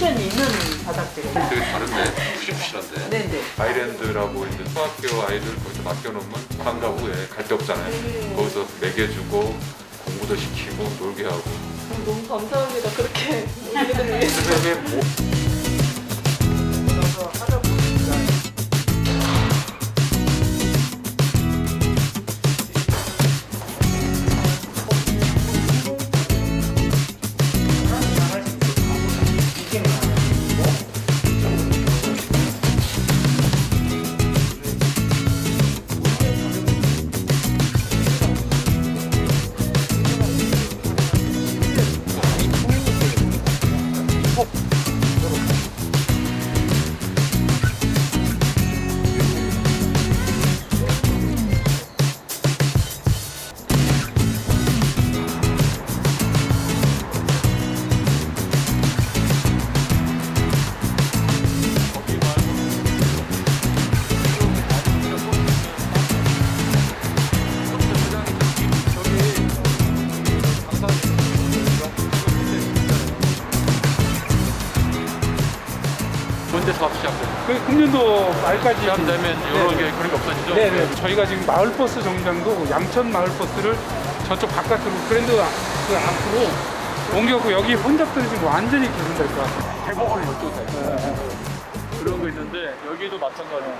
쿠션이 있는 바닥재가. 되게 다른데 푸신푸신한데 네네. 아이랜드라고 있는 소학교 아이들 거기서 맡겨놓으면 방과 후에 갈 데 없잖아요 거기서 먹여주고 공부도 시키고 놀게 하고 너무 감사합니다. 그렇게 위해서. 선생님의 뭐 언제 사업 시작돼요? 그 금년도 말까지 시작되면 네. 여러 개 그런 게 없어지죠? 네 네. 저희가 지금 마을버스 정류장도 양천 마을버스를 저쪽 바깥으로 그랜드 아- 그 앞으로 옮겨고 여기 혼잡들이 지금 완전히 개선될 것 같아요. 대법원을 이쪽에 그런 거 있는데 여기도 마찬가지고